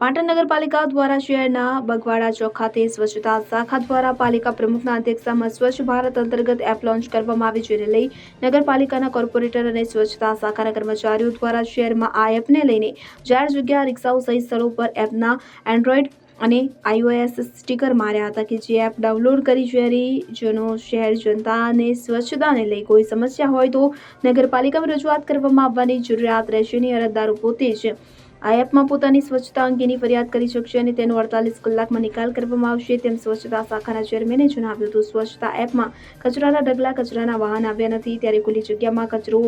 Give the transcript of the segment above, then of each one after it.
પાટણ નગરપાલિકા દ્વારા શહેરના બગવાડા ચોક ખાતે સ્વચ્છતા શાખા દ્વારા પાલિકા પ્રમુખના અધ્યક્ષતામાં સ્વચ્છ ભારત અંતર્ગત એપ લોન્ચ કરવામાં આવી જેને લઈ નગરપાલિકાના કોર્પોરેટર અને સ્વચ્છતા શાખાના કર્મચારીઓ દ્વારા શહેરમાં આ એપને લઈને જાહેર જગ્યા, રિક્ષાઓ સહિત સ્થળો પર એપના એન્ડ્રોઈડ અને આઈઓએસ સ્ટીકર માર્યા હતા કે જે એપ ડાઉનલોડ કરી શહેરીજનો, શહેર જનતાને સ્વચ્છતાને લઈ કોઈ સમસ્યા હોય તો નગરપાલિકામાં રજૂઆત કરવામાં આવવાની જરૂરિયાત રહેશે નહીં અરજદારો પોતે જ આ એપમાં પોતાની સ્વચ્છતા અંગેની ફરિયાદ કરી શકશે અને તેનો અડતાલીસ કલાકમાં નિકાલ કરવામાં આવશે. તેમ સ્વચ્છતા શાખાના ચેરમેને જણાવ્યું હતું. સ્વચ્છતા એપમાં કચરાના ઢગલા કચરાના વાહન આવ્યા નથી. ત્યારે ખુલ્લી જગ્યામાં કચરો,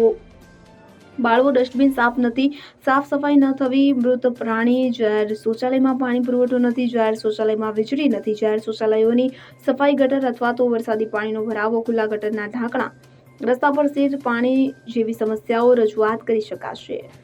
બાળવો, ડસ્ટબિન સાફ નથી. સાફ સફાઈ ન થવી, મૃત પ્રાણી જાહેર શૌચાલયમાં પાણી પુરવઠો નથી, જાહેર શૌચાલયમાં વીજળી નથી. જાહેર શૌચાલયોની સફાઈ ગટર અથવા તો વરસાદી પાણીનો ભરાવો, ખુલ્લા ગટરના ઢાંકણા, રસ્તા પર સીટ પાણી જેવી સમસ્યાઓ રજૂઆત કરી શકાશે.